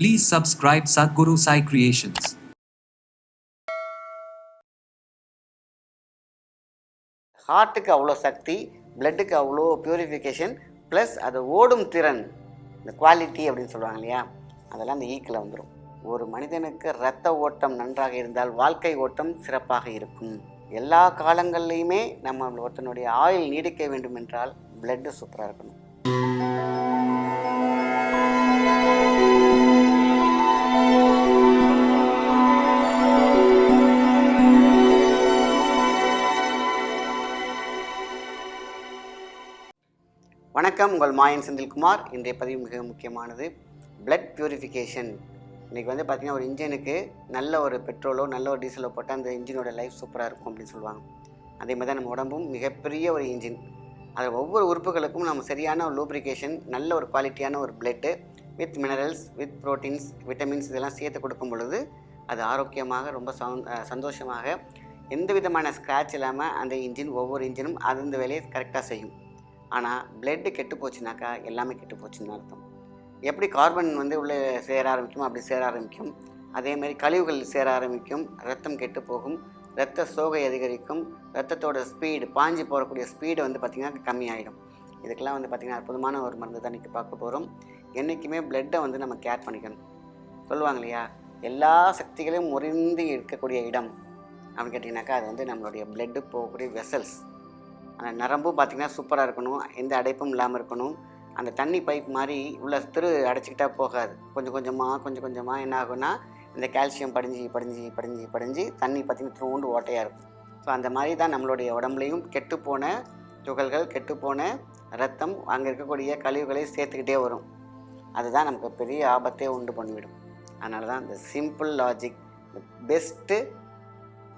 Please subscribe Sadhguru Sai Creations. ஹார்ட்டுக்கு அவ்வளோ சக்தி பிளட்டுக்கு அவ்வளோ purification plus அது ஓடும் திறன். இந்த குவாலிட்டி அப்படின்னு சொல்லுவாங்க இல்லையா? அதெல்லாம் அந்த ஈக்கில் வந்துடும் ஒரு மனிதனுக்கு இரத்த ஓட்டம் நன்றாக இருந்தால் வாழ்க்கை ஓட்டம் சிறப்பாக இருக்கும். எல்லா காலங்கள்லையுமே நம்ம ஒருத்தனுடைய ஆயுள் நீடிக்க வேண்டும் என்றால் பிளட்டு சூப்பராக இருக்கணும். உங்கள் மாயன் செந்தில்குமார் இன்றைய பதிவு மிக முக்கியமானது. பிளட் பியூரிஃபிகேஷன் இன்றைக்கி வந்து பார்த்திங்கன்னா ஒரு இன்ஜினுக்கு நல்ல ஒரு பெட்ரோலோ நல்ல ஒரு டீசலோ போட்டால் அந்த இன்ஜினோட லைஃப் சூப்பராக இருக்கும் அப்படின்னு சொல்லுவாங்க. அதே மாதிரி தான் நம்ம உடம்பும் மிகப்பெரிய ஒரு இன்ஜின். அதில் ஒவ்வொரு உறுப்புகளுக்கும் நம்ம சரியான ஒரு லூப்ரிகேஷன் நல்ல ஒரு குவாலிட்டியான ஒரு blood with minerals with proteins vitamins இதெல்லாம் சேர்த்து கொடுக்கும் பொழுது அது ஆரோக்கியமாக ரொம்ப சந்தோஷமாக எந்த விதமான ஸ்க்ராட்ச் இல்லாமல் அந்த இன்ஜின் ஒவ்வொரு இன்ஜினும் அந்த வேலையை கரெக்டாக செய்யும். ஆனால் பிளட்டு கெட்டு போச்சுனாக்கா எல்லாமே கெட்டு போச்சுன்னு அர்த்தம். எப்படி கார்பன் வந்து உள்ளே சேர ஆரம்பிக்கும் அப்படி சேர ஆரம்பிக்கும். அதே மாதிரி கழிவுகள் சேர ஆரம்பிக்கும். ரத்தம் கெட்டு போகும். ரத்த சோகை அதிகரிக்கும். ரத்தத்தோட ஸ்பீடு பாஞ்சு போகக்கூடிய ஸ்பீடு வந்து பார்த்திங்கன்னா கம்மியாயிடும். இதுக்கெல்லாம் வந்து பார்த்திங்கன்னா அற்புதமான ஒரு மருந்து தான் இன்றைக்கி பார்க்க போகிறோம் என்றைக்குமே பிளட்டை வந்து நம்ம கேர் பண்ணிக்கணும். சொல்லுவாங்க இல்லையா? எல்லா சக்திகளையும் முறிந்து இருக்கக்கூடிய இடம் அப்படின்னு கேட்டிங்கனாக்கா அது வந்து நம்மளுடைய பிளட்டு போகக்கூடிய வெசல்ஸ் அந்த நரம்பும் பார்த்திங்கன்னா சூப்பராக இருக்கணும். எந்த அடைப்பும் இல்லாமல் இருக்கணும். அந்த தண்ணி பைப் மாதிரி உள்ள திரு அடைச்சிக்கிட்டா போகாது. கொஞ்சம் கொஞ்சமாக கொஞ்சம் கொஞ்சமாக என்ன ஆகும்னா இந்த கால்சியம் படிஞ்சு படிஞ்சு படிஞ்சு படிஞ்சு தண்ணி பார்த்திங்கன்னா தூண்டு ஓட்டையாக இருக்கும். ஸோ அந்த மாதிரி தான் நம்மளுடைய உடம்புலையும் கெட்டுப்போன துகள்கள் கெட்டுப்போன ரத்தம் அங்கே இருக்கக்கூடிய கழிவுகளை சேர்த்துக்கிட்டே வரும். அதுதான் நமக்கு பெரிய ஆபத்தே உண்டு பண்ணிவிடும். அதனால தான் இந்த சிம்பிள் லாஜிக் பெஸ்ட்டு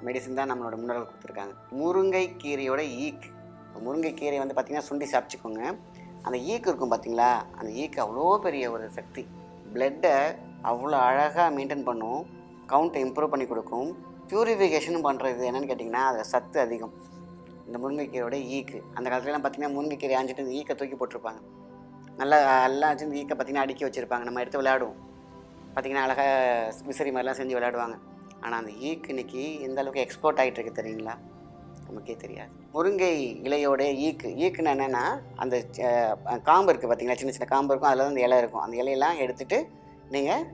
மெடிசன் தான் நம்மளோட முன்னோர்கள் கொடுத்துருக்காங்க. முருங்கை கீரையோட ஈக்கு இப்போ முருங்கை வந்து பார்த்திங்கன்னா சுண்டி சாப்பிச்சுக்கோங்க அந்த ஈக்கு இருக்கும் பார்த்தீங்களா அந்த ஈக்கு அவ்வளோ பெரிய ஒரு சக்தி. பிளட்டை அவ்வளோ அழகாக மெயின்டைன் பண்ணும். கவுண்ட்டை இம்ப்ரூவ் பண்ணி கொடுக்கும். ப்யூரிஃபிகேஷன் பண்ணுறது என்னென்னு கேட்டிங்கன்னா அதில் சத்து அதிகம். இந்த முருங்கைக்கீரையோட ஈக்கு. அந்த காலத்துலலாம் பார்த்திங்கன்னா முருங்கைக்கீரை ஆஞ்சிட்டு ஈக்கை தூக்கி போட்டிருப்பாங்க. நல்லா எல்லாம் வச்சு ஈக்கை பார்த்திங்கன்னா அடுக்கி வச்சுருப்பாங்க. நம்ம எடுத்து விளையாடுவோம். பார்த்திங்கன்னா அழகாக விசிறி மாதிரிலாம் செஞ்சு விளையாடுவாங்க. ஆனால் அந்த ஈக்கு இன்றைக்கி எந்த அளவுக்கு எக்ஸ்போர்ட் ஆகிட்டு இருக்கு தெரியுங்களா? நமக்கே தெரியாது. முருங்கை இலையோட ஈக்கு ஈக்குன்னு என்னென்னா அந்த காம்பு இருக்குது பார்த்தீங்களா சின்ன சின்ன காம்பு இருக்கும். அதில் அந்த இலை இருக்கும். அந்த இலையெல்லாம் எடுத்துகிட்டு நீங்கள்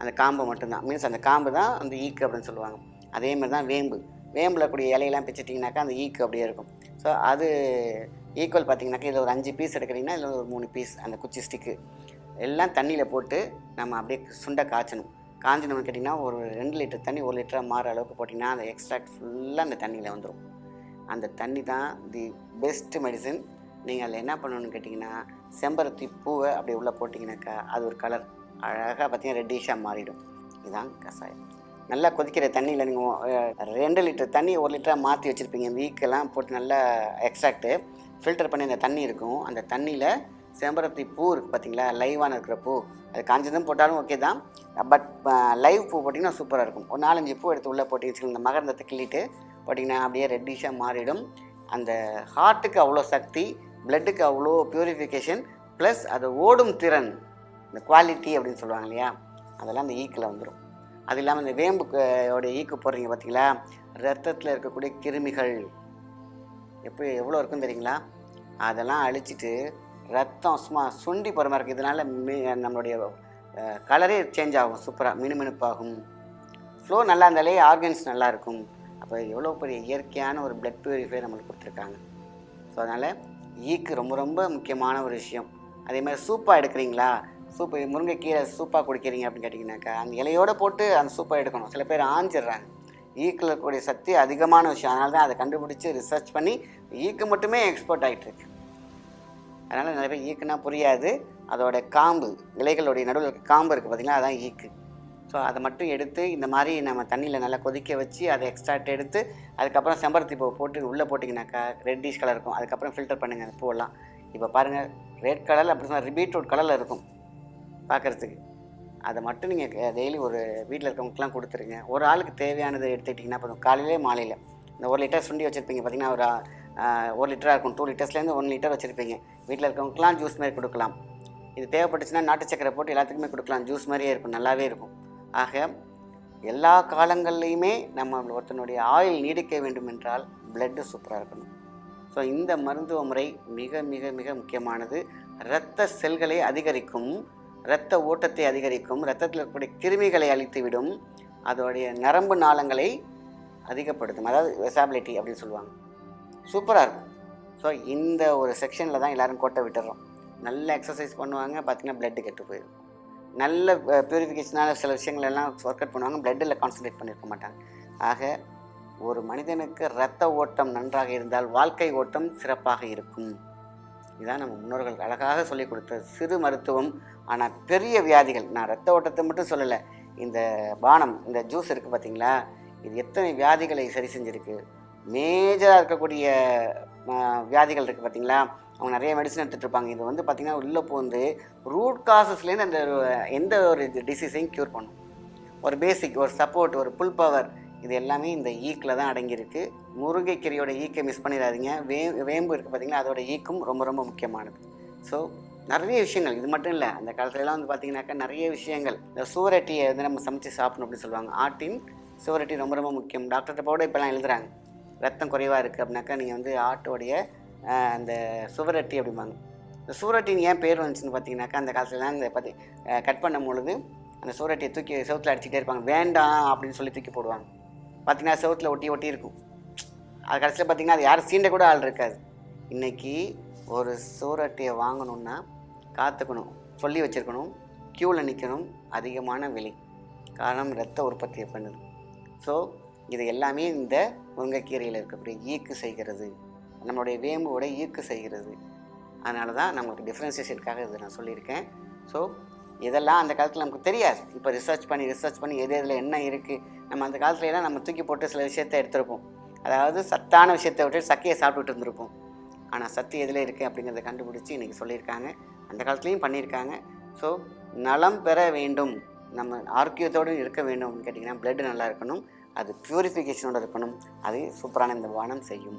அந்த காம்பு மட்டும்தான். மீன்ஸ் அந்த காம்பு தான் அந்த ஈக்கு அப்படின்னு சொல்லுவாங்க. அதே மாதிரி தான் வேம்பு. வேம்பில் கூடிய இலையெல்லாம் பிச்சிட்டிங்கனாக்கா அந்த ஈக்கு அப்படியே இருக்கும். ஸோ அது ஈக்குவல் பார்த்தீங்கன்னாக்கா இதில் ஒரு அஞ்சு பீஸ் எடுக்கிறீங்கன்னா இதில் ஒரு மூணு பீஸ் அந்த குச்சி ஸ்டிக்கு எல்லாம் தண்ணியில் போட்டு நம்ம அப்படியே சுண்டை காய்ச்சணும். காஞ்சணும்னு கேட்டிங்கன்னா ஒரு ரெண்டு லிட்டர் தண்ணி ஒரு லிட்டராக மாற அளவுக்கு போட்டிங்கன்னா அந்த எக்ஸ்ட்ராக்ட் ஃபுல்லாக அந்த தண்ணியில் வந்துடும் அந்த தண்ணி தான் தி பெஸ்ட் மெடிசன். நீங்கள் அதில் என்ன பண்ணணும்னு கேட்டிங்கன்னா செம்பருத்தி பூவை அப்படியே உள்ளே போட்டிங்கனாக்கா அது ஒரு கலர். அழகாக பார்த்தீங்கன்னா ரெட்டிஷாக மாறிடும். இதுதான் கஷாயம் நல்லா கொதிக்கிற தண்ணியில் நீங்கள் ரெண்டு லிட்டர் தண்ணி ஒரு லிட்டராக மாற்றி வச்சுருப்பீங்க. வீக்கெல்லாம் போட்டு நல்லா எக்ஸ்ட்ராக்ட்டு ஃபில்டர் பண்ணி அந்த தண்ணி இருக்கும். அந்த தண்ணியில் செம்பருத்தி பூ இருக்குது பார்த்தீங்களா? லைவான இருக்கிற பூ. அது காஞ்சதும் போட்டாலும் ஓகே தான். பட் லைவ் பூ போட்டிங்கன்னா சூப்பராக இருக்கும். ஒரு நாலஞ்சு பூ எடுத்து உள்ளே போட்டிங்க வச்சுக்கோங்க இந்த மகரந்தத்தை கிள்ளிட்டு பார்த்தீங்கன்னா அப்படியே ரெட்டிஷாக மாறிடும். அந்த ஹார்ட்டுக்கு அவ்வளோ சக்தி பிளட்டுக்கு அவ்வளோ பியூரிஃபிகேஷன் ப்ளஸ் அது ஓடும் திறன் இந்த குவாலிட்டி அப்படின்னு சொல்லுவாங்க இல்லையா? அதெல்லாம் அந்த ஈக்கில் வந்துடும் அது இல்லாமல் இந்த வேம்புக்கு உடைய ஈக்கு போடுறீங்க பார்த்தீங்களா ரத்தத்தில் இருக்கக்கூடிய கிருமிகள் எப்போ எவ்வளோ இருக்கும் தெரியுங்களா? அதெல்லாம் அழிச்சிட்டு ரத்தம் சும்மா சுண்டி போகிற மாதிரி இருக்குது இதனால் மி நம்மளுடைய கலரே சேஞ்ச் ஆகும் சூப்பராக மினுமினுப்பாகும். ஃப்ளோ நல்லா இருந்தாலே ஆர்கன்ஸ் நல்லாயிருக்கும் அப்போ எவ்வளோ பெரிய இயற்கையான ஒரு பிளட் பியூரிஃபை நம்மளுக்கு கொடுத்துருக்காங்க. ஸோ அதனால் ஈக்கு ரொம்ப ரொம்ப முக்கியமான ஒரு விஷயம். அதே மாதிரி சூப்பாக எடுக்கிறீங்களா? சூப்பு முருங்கைக்கீரை சூப்பாக குடிக்கிறீங்க அப்படின்னு கேட்டிங்கனாக்கா அந்த இலையோட போட்டு அந்த சூப்பாக எடுக்கணும். சில பேர் ஆஞ்சிடுறாங்க. ஈக்கில் இருக்கக்கூடிய சக்தி அதிகமான விஷயம். அதனால தான் அதை கண்டுபிடிச்சி ரிசர்ச் பண்ணி ஈக்கு மட்டுமே எக்ஸ்போர்ட் ஆகிட்டு இருக்கு. அதனால் நிறைய பேர் ஈக்குனா புரியாது. அதோட காம்பு இலைகளுடைய நடுவில் இருக்க காம்பு இருக்குது பார்த்திங்கன்னா அதான் ஈக்கு. ஸோ அதை மட்டும் எடுத்து இந்த மாதிரி நம்ம தண்ணியில் நல்லா கொதிக்க வச்சு அதை எக்ஸ்ட்ராக்ட் எடுத்து அதுக்கப்புறம் செம்பருத்தி பூ போட்டு உள்ளே போட்டிங்கனாக்கா ரெட்டிஷ் கலர் இருக்கும். அதுக்கப்புறம் ஃபில்டர் பண்ணுங்கள் அந்த பூவெல்லாம். இப்போ பாருங்கள் ரெட் கலரில் அப்படி சொன்னால் பீட்ரூட் கலரில் இருக்கும் பார்க்குறதுக்கு அதை மட்டும் நீங்கள் டெய்லி ஒரு வீட்டில் இருக்கவங்களுக்குலாம் கொடுத்துருங்க. ஒரு ஆளுக்கு தேவையானதை எடுத்துக்கிட்டிங்கன்னா போதும். காலையிலே மாலையில். இந்த ஒரு லிட்டர் சுண்டி வச்சுருப்பீங்க பார்த்தீங்கன்னா ஒரு ஒரு லிட்டராக இருக்கும். டூ லிட்டர்ஸ்லேருந்து ஒன் லிட்டர் வச்சுருப்பீங்க. வீட்டில் இருக்கவங்களுக்குலாம் ஜூஸ் மாதிரி கொடுக்கலாம். இது தேவைப்பட்டுச்சுன்னா நாட்டு சக்கரை போட்டு எல்லாத்துக்குமே கொடுக்கலாம். ஜூஸ் மாதிரியே இருக்கும். நல்லாவே இருக்கும். ஆக எல்லா காலங்கள்லையுமே நம்ம ஒருத்தனுடைய ஆயில் நீடிக்க வேண்டும் என்றால் பிளட்டு சூப்பராக இருக்கணும். ஸோ இந்த மருத்துவ முறை மிக மிக மிக முக்கியமானது. இரத்த செல்களை அதிகரிக்கும் இரத்த ஓட்டத்தை அதிகரிக்கும் இரத்தத்தில் இருக்கக்கூடிய கிருமிகளை அழித்துவிடும் அதோடைய நரம்பு நாளங்களை அதிகப்படுத்தும். அதாவது வெசாபிலிட்டி அப்படின்னு சொல்லுவாங்க. சூப்பராக இருக்கும். ஸோ இந்த ஒரு செக்ஷனில் தான் எல்லோரும் கோட்டை விட்டுறோம். நல்ல எக்ஸசைஸ் பண்ணுவாங்க பார்த்தீங்கன்னா பிளட்டு கெட்டு போயிடும். நல்ல பியூரிஃபிகேஷனான சில விஷயங்கள் எல்லாம் ஒர்க் அவுட் பண்ணுவாங்க பிளட்டில் கான்சன்ட்ரேட் பண்ணியிருக்க மாட்டாங்க. ஆக ஒரு மனிதனுக்கு இரத்த ஓட்டம் நன்றாக இருந்தால் வாழ்க்கை ஓட்டம் சிறப்பாக இருக்கும். இதுதான் நம்ம முன்னோர்கள் அழகாக சொல்லிக் கொடுத்த சிறு மருத்துவம் ஆனால் பெரிய வியாதிகள். நான் இரத்த ஓட்டத்தை மட்டும் சொல்லலை. இந்த பானம் இந்த ஜூஸ் இருக்குது பார்த்தீங்களா இது எத்தனை வியாதிகளை சரி செஞ்சுருக்கு? மேஜராக இருக்கக்கூடிய வியாதிகள் இருக்குது பார்த்தீங்களா அவங்க நிறைய மெடிசன் எடுத்துகிட்டு இருப்பாங்க இது வந்து பார்த்திங்கன்னா உள்ளே போந்து ரூட் காசஸ்லேருந்து அந்த எந்த ஒரு டிசீஸையும் க்யூர் பண்ணும். ஒரு பேசிக் ஒரு சப்போர்ட் ஒரு புல் பவர் இது எல்லாமே இந்த ஈக்கில் தான் அடங்கியிருக்கு. முருங்கைக்கீரையோட ஈக்கை மிஸ் பண்ணிடாதீங்க. வே வேம்பு இருக்குது பார்த்திங்கன்னா அதோட ஈக்கும் ரொம்ப ரொம்ப முக்கியமானது. ஸோ நிறைய விஷயங்கள் இது மட்டும் இல்லை அந்த காலத்துலலாம் வந்து பார்த்தீங்கன்னாக்கா நிறைய விஷயங்கள். இந்த சூரட்டியை வந்து நம்ம சமைச்சு சாப்பிடணும் அப்படின்னு சொல்லுவாங்க. ஆட்டின் சூரட்டி ரொம்ப ரொம்ப முக்கியம். டாக்டர்கிட்ட போட இப்போலாம் எழுதுகிறாங்க ரத்தம் குறைவாக இருக்குது அப்படின்னாக்கா நீங்கள் வந்து ஆட்டோடைய அந்த சுவரட்டி அப்படிம்பாங்க. இந்த சூரட்டின் ஏன் பேர் வந்துச்சுன்னு பார்த்தீங்கன்னாக்கா அந்த காலத்துலலாம் இந்த பற்றி கட் பண்ணும் பொழுது அந்த சூரட்டியை தூக்கி செவத்தில் அடிச்சுட்டே இருப்பாங்க. வேண்டாம் அப்படின்னு சொல்லி தூக்கி போடுவாங்க. பார்த்தீங்கன்னா செவத்தில் ஒட்டி ஒட்டி இருக்கும். அது கடைசியில் பார்த்தீங்கன்னா அது யாரும் சீண்ட கூட ஆள் இருக்காது. இன்றைக்கி ஒரு சூரட்டியை வாங்கணும்னா காத்துக்கணும் சொல்லி வச்சுருக்கணும் க்யூவில் நிற்கணும் அதிகமான விலை. காரணம் ரத்த உற்பத்தியை பண்ணுது. ஸோ இது எல்லாமே இந்த முருங்கைக்கீரையில் இருக்கக்கூடிய ஈக்கு செய்கிறது. நம்மளுடைய வேம்போட ஈர்க்கு செய்கிறது. அதனால தான் நமக்கு டிஃப்ரென்சியேஷனுக்காக இது நான் சொல்லியிருக்கேன். ஸோ இதெல்லாம் அந்த காலத்தில் நமக்கு தெரியாது. இப்போ ரிசர்ச் பண்ணி ரிசர்ச் பண்ணி எது எதில் என்ன இருக்குது நம்ம அந்த காலத்துல எல்லாம் நம்ம தூக்கி போட்டு சில விஷயத்தை எடுத்திருப்போம். அதாவது சத்தான விஷயத்தை விட்டு சக்கையை சாப்பிட்டுட்டு இருந்திருப்போம். ஆனால் சத்து எதில் இருக்குது அப்படிங்கிறத கண்டுபிடிச்சி இன்றைக்கி சொல்லியிருக்காங்க. அந்த காலத்துலேயும் பண்ணியிருக்காங்க. ஸோ நலம் பெற வேண்டும். நம்ம ஆரோக்கியத்தோடு இருக்க வேண்டும் அப்படின்னு கேட்டிங்கன்னா blood நல்லா இருக்கணும். அது ப்யூரிஃபிகேஷனோடு இருக்கணும். அது சூப்பரான இந்த வானம் செய்யும்.